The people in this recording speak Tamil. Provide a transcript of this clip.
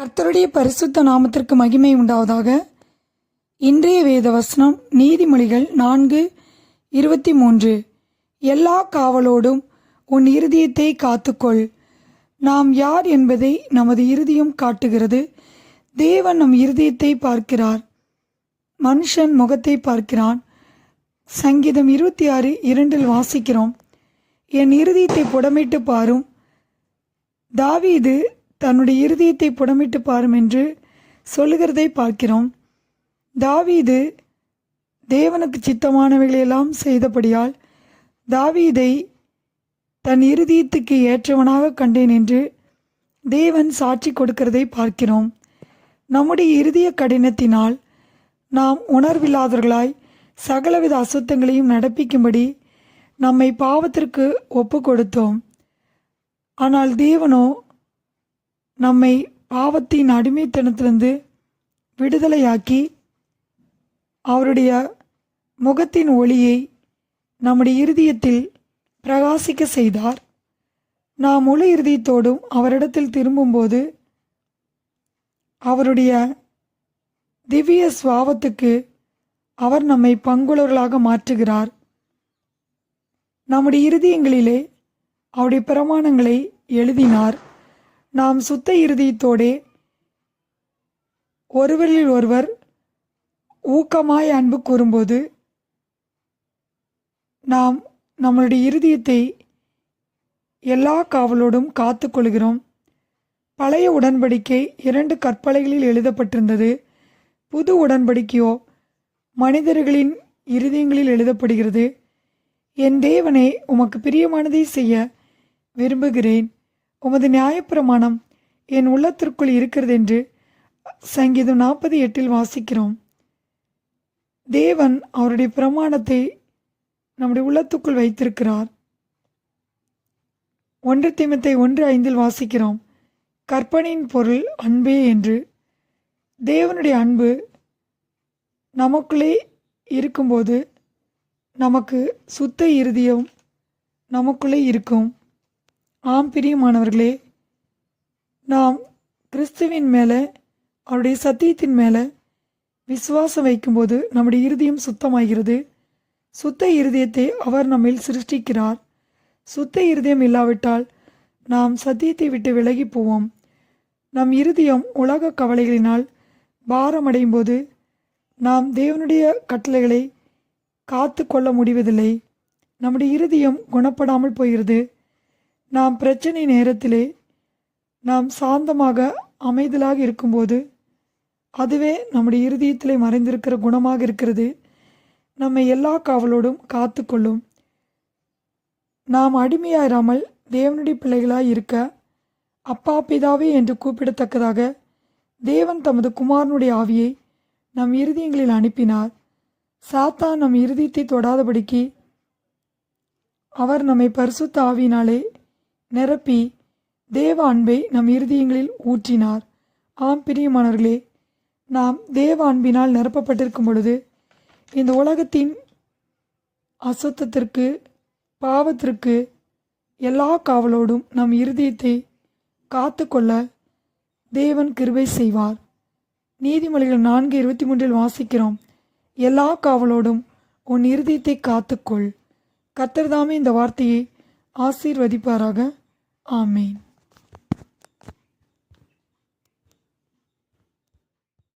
கர்த்தருடைய பரிசுத்த நாமத்திற்கு மகிமை உண்டாவதாக. இன்றைய வேத வசனம் நீதிமொழிகள் நான்கு இருபத்தி மூன்று. எல்லா காவலோடும் உன் இருதயத்தை காத்துக்கொள். நாம் யார் என்பதை நமது இருதயம் காட்டுகிறது. தேவன் நம் இருதயத்தை பார்க்கிறார். மனுஷன் முகத்தை பார்க்கிறான். சங்கீதம் இருபத்தி ஆறு இரண்டில் வாசிக்கிறோம். என் இருதயத்தை புடமிட்டு பாரும். தாவீது தன்னுடைய இருதயத்தை புடமிட்டு பாரும் என்று சொல்லுகிறதை பார்க்கிறோம். தாவீது தேவனுக்கு சித்தமானவைகளையெல்லாம் செய்தபடியால் தாவீதை தன் இருதயத்துக்கு ஏற்றவனாக கண்டேன் என்று தேவன் சாட்சி கொடுக்கிறதை பார்க்கிறோம். நம்முடைய இருதய கடினத்தினால் நாம் உணர்வில்லாதவர்களாய் சகலவித அசுத்தங்களையும் நடப்பிக்கும்படி நம்மை பாவத்திற்கு ஒப்பு கொடுத்தோம் ஆனால் தேவனோ நம்மை பாவத்தின் அடிமைத்தனத்திலிருந்து விடுதலையாக்கி அவருடைய முகத்தின் ஒளியை நம்முடைய இருதயத்தில் பிரகாசிக்க செய்தார். நாம் முழு இருதயத்தோடும் அவரிடத்தில் திரும்பும்போது அவருடைய திவ்ய சுவாவத்துக்கு அவர் நம்மை பங்குள்ளவர்களாக மாற்றுகிறார். நம்முடைய இருதயங்களிலே அவருடைய பிரமாணங்களை எழுதினார். நாம் சுத்த இருதயத்தோடே ஒருவரில் ஒருவர் ஊக்கமாய் அன்பு கூறும்போது நாம் நம்மளுடைய இருதயத்தை எல்லா காவலோடும் காத்துக்கொள்கிறோம் பழைய உடன்படிக்கை இரண்டு கற்பலைகளில் எழுதப்பட்டிருந்தது. புது உடன்படிக்கையோ மனிதர்களின் இருதயங்களில் எழுதப்படுகிறது. என் தேவனே உமக்கு பிரியமானதை செய்ய விரும்புகிறேன். உமது நியாயப்பிரமாணம் என் உள்ளத்திற்குள் இருக்கிறது என்று சங்கீதம் நாற்பது எட்டில் வாசிக்கிறோம். தேவன் அவருடைய பிரமாணத்தை நம்முடைய உள்ளத்துக்குள் வைத்திருக்கிறார். ஒன்று திமத்தை ஒன்று ஐந்தில் வாசிக்கிறோம். கற்பனையின் பொருள் அன்பே என்று. தேவனுடைய அன்பு நமக்குள்ளே இருக்கும்போது நமக்கு சுத்த இறுதியும் நமக்குள்ளே இருக்கும். ஆம் பிரியமானவர்களே நாம் கிறிஸ்துவின் மேலே அவருடைய சத்தியத்தின் மேலே விசுவாசம் வைக்கும்போது நம்முடைய இருதயம் சுத்தமாகிறது. சுத்த இருதயத்தை அவர் நம்மில் சிருஷ்டிக்கிறார். சுத்த இருதயம் இல்லாவிட்டால் நாம் சத்தியத்தை விட்டு விலகி போவோம். நம் இருதயம் உலக கவலைகளினால் பாரமடையும் போது நாம் தேவனுடைய கட்டளைகளை காத்து கொள்ள முடிவதில்லை. நம்முடைய இருதயம் குணப்படாமல் போகிறது. நாம் பிரச்சனை நேரத்திலே நாம் சாந்தமாக அமைதலாக இருக்கும்போது அதுவே நம்முடைய இருதயத்திலே மறைந்திருக்கிற குணமாக இருக்கிறது. நம்மை எல்லா காவலோடும் காத்து கொள்ளும் நாம் அடிமையாயிராமல் தேவனுடைய பிள்ளைகளாய் இருக்க அப்பா பிதாவே என்று கூப்பிடத்தக்கதாக தேவன் தமது குமாரனுடைய ஆவியை நம் இருதயங்களில் அனுப்பினார். சாத்தான் நம் இருதயத்தை தொடாதபடிக்கு அவர் நம்மை பரிசுத்த ஆவியினாலே நிரப்பி தேவ அன்பை நம் இருதயங்களில் ஊற்றினார். ஆம் பிரியமானவர்களே நாம் தேவ அன்பினால் நிரப்பப்பட்டிருக்கும் பொழுது இந்த உலகத்தின் அசத்தத்திற்கு பாவத்திற்கு எல்லா காவலோடும் நம் இருதயத்தை காத்து கொள்ள தேவன் கிருபை செய்வார். நீதிமொழிகள் நான்கு இருபத்தி மூன்றில் வாசிக்கிறோம். எல்லா காவலோடும் உன் இருதயத்தை காத்துக்கொள். கத்தர்தாமே இந்த வார்த்தையை ஆசீர்வதிப்பாராக. Amen.